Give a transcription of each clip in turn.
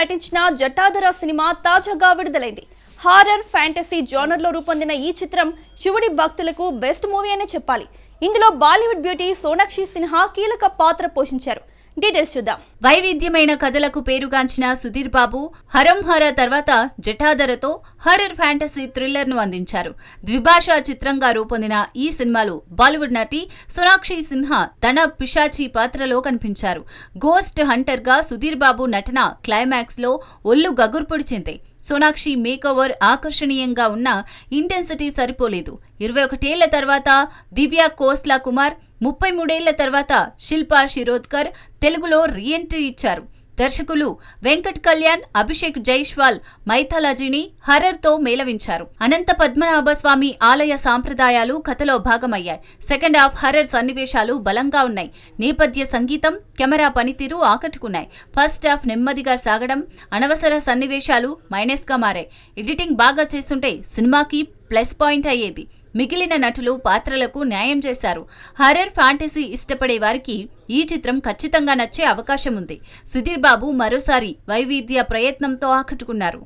నటించిన జటాధర సినిమా తాజాగా విడుదలైంది. హారర్ ఫ్యాంటసీ జోనర్లో రూపొందిన ఈ చిత్రం శివుడి భక్తులకు బెస్ట్ మూవీ అనే చెప్పాలి. ఇందులో బాలీవుడ్ బ్యూటీ సోనాక్షి సిన్హా కీలక పాత్ర పోషించారు. డీటెయిల్స్ చూద్దాం. వైవిధ్యమైన కథలకు పేరుగాంచిన సుధీర్ బాబు హరం హర తర్వాత జఠాధరతో హర్రర్ ఫ్యాంటసీ థ్రిల్లర్ను అందించారు. ద్విభాషా చిత్రంగా రూపొందిన ఈ సినిమాలో బాలీవుడ్ నటి సోనాక్షి సిన్హా తన పిశాచి పాత్రలో కనిపించారు. గోస్ట్ హంటర్గా సుధీర్ బాబు నటన క్లైమాక్స్లో ఒళ్ళు గగుర్పొడిచింది సోనాక్షి మేకోవర్ ఆకర్షణీయంగా ఉన్న ఇంటెన్సిటీ సరిపోలేదు. ఇరవై ఒకటేళ్ళ తర్వాత దివ్య కోస్లా కుమార్ ముప్పై మూడేళ్ళ తర్వాత శిల్పా శిరోద్కర్ తెలుగులో రీఎంట్రీ ఇచ్చారు. దర్శకులు వెంకట్ కళ్యాణ్ అభిషేక్ జైష్వాల్ మైథాలజీని హర్రర్తో మేళవించారు. అనంత పద్మనాభ స్వామి ఆలయ సాంప్రదాయాలు కథలో భాగమయ్యాయి. సెకండ్ హాఫ్ హర్రర్ సన్నివేశాలు బలంగా ఉన్నాయి. నేపథ్య సంగీతం కెమెరా పనితీరు ఆకట్టుకున్నాయి. ఫస్ట్ హాఫ్ నెమ్మదిగా సాగడం అనవసర సన్నివేశాలు మైనస్గా మారాయి. ఎడిటింగ్ బాగా చేస్తుంటే సినిమాకి ప్లస్ పాయింట్ అయ్యేది. మిగిలిన నటులు పాత్రలకు న్యాయం చేశారు. హర్రర్ ఫ్యాంటసీ ఇష్టపడే వారికి ఈ చిత్రం ఖచ్చితంగా నచ్చే అవకాశం ఉంది. సుధీర్ బాబు మరోసారి వైవిధ్య ప్రయత్నంతో ఆకట్టుకున్నారు.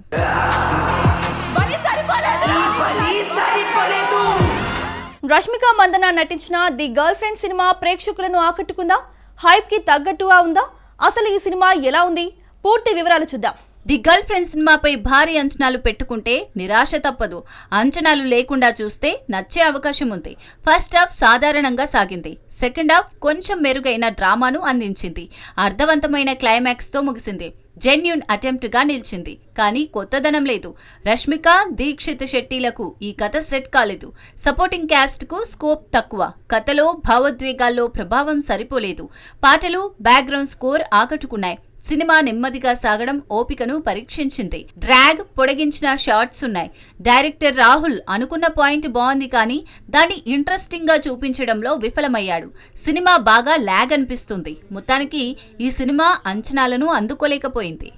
రష్మిక మందన నటించిన ది గర్ల్ ఫ్రెండ్ సినిమా ప్రేక్షకులను ఆకట్టుకుందా? హైప్కి తగ్గట్టుగా ఉందా? అసలు ఈ సినిమా ఎలా ఉంది? పూర్తి వివరాలు చూద్దాం. ది గర్ల్ ఫ్రెండ్ సినిమాపై భారీ అంచనాలు పెట్టుకుంటే నిరాశ తప్పదు. అంచనాలు లేకుండా చూస్తే నచ్చే అవకాశం ఉంది. ఫస్ట్ హాఫ్ సాధారణంగా సాగింది. సెకండ్ హాఫ్ కొంచెం మెరుగైన డ్రామాను అందించింది. అర్థవంతమైన క్లైమాక్స్తో ముగిసింది. జెన్యున్ అటెంప్ట్గా నిలిచింది. కానీ కొత్తదనం లేదు. రష్మిక దీక్షిత్ శెట్టిలకు ఈ కథ సెట్ కాలేదు. సపోర్టింగ్ క్యాస్ట్కు స్కోప్ తక్కువ. కథలో భావోద్వేగాల్లో ప్రభావం సరిపోలేదు. పాటలు బ్యాక్గ్రౌండ్ స్కోర్ ఆకట్టుకున్నాయి. సినిమా నెమ్మదిగా సాగడం ఓపికను పరీక్షించింది. డ్రాగ్ పొడిగించిన షార్ట్స్ ఉన్నాయి. డైరెక్టర్ రాహుల్ అనుకున్న పాయింట్ బాగుంది కానీ దాన్ని ఇంట్రెస్టింగ్గా చూపించడంలో విఫలమయ్యాడు. సినిమా బాగా లాగ్ అనిపిస్తుంది. మొత్తానికి ఈ సినిమా అంచనాలను అందుకోలేకపోయింది.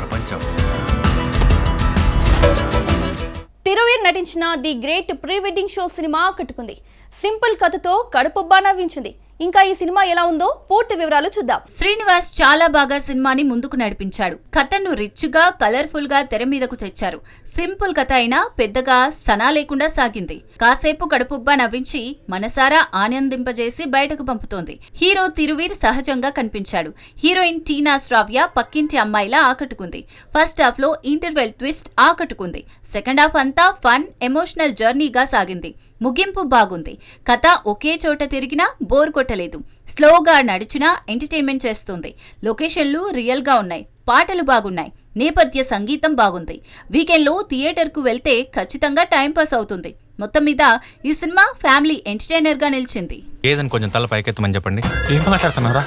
ప్రపంచం. తిరువీర్ నటించిన the great pre wedding show cinema ఆకట్టుకుంది సింపుల్ కథతో కడుపుబ్బా నవ్వించింది. ఇంకా ఈ సినిమా ఎలా ఉందో పూర్తి వివరాలు చూద్దాం. శ్రీనివాస్ చాలా బాగా సినిమాని ముందుకు నడిపించాడు. కథను రిచ్గా కలర్ఫుల్గా తెర మీదకు తెచ్చారు. సింపుల్ కథ అయినా పెద్దగా సనా లేకుండా సాగింది. కాసేపు కడుపుబ్బా నవ్వించి మనసారా ఆనందింపజేసి బయటకు పంపుతోంది. హీరో తిరువీర్ సహజంగా కనిపించాడు. హీరోయిన్ టీనా శ్రావ్య పక్కింటి అమ్మాయిలా ఆకట్టుకుంది. ఫస్ట్ హాఫ్లో ఇంటర్వెల్ ట్విస్ట్ ఆకట్టుకుంది. సెకండ్ హాఫ్ అంతా ఫన్ ఎమోషనల్ జర్నీగా సాగింది. ముగింపు బాగుంది. కథ ఒకే చోట తిరిగినా బోర్ కొట్టలేదు. స్లోగా నడిచినా ఎంటర్టైన్మెంట్ చేస్తుంది. లొకేషన్లు రియల్గా ఉన్నాయి. పాటలు బాగున్నాయి. నేపథ్య సంగీతం బాగుంది. వీకెండ్లో థియేటర్కు వెళ్తే ఖచ్చితంగా టైంపాస్ అవుతుంది. మొత్తం మీద ఈ సినిమా ఫ్యామిలీ ఎంటర్టైనర్గా నిలిచింది. ఏదని కొంచెం తల పైకెత్తమని చెప్పండి. ఏం మాట్లాడుతున్నారా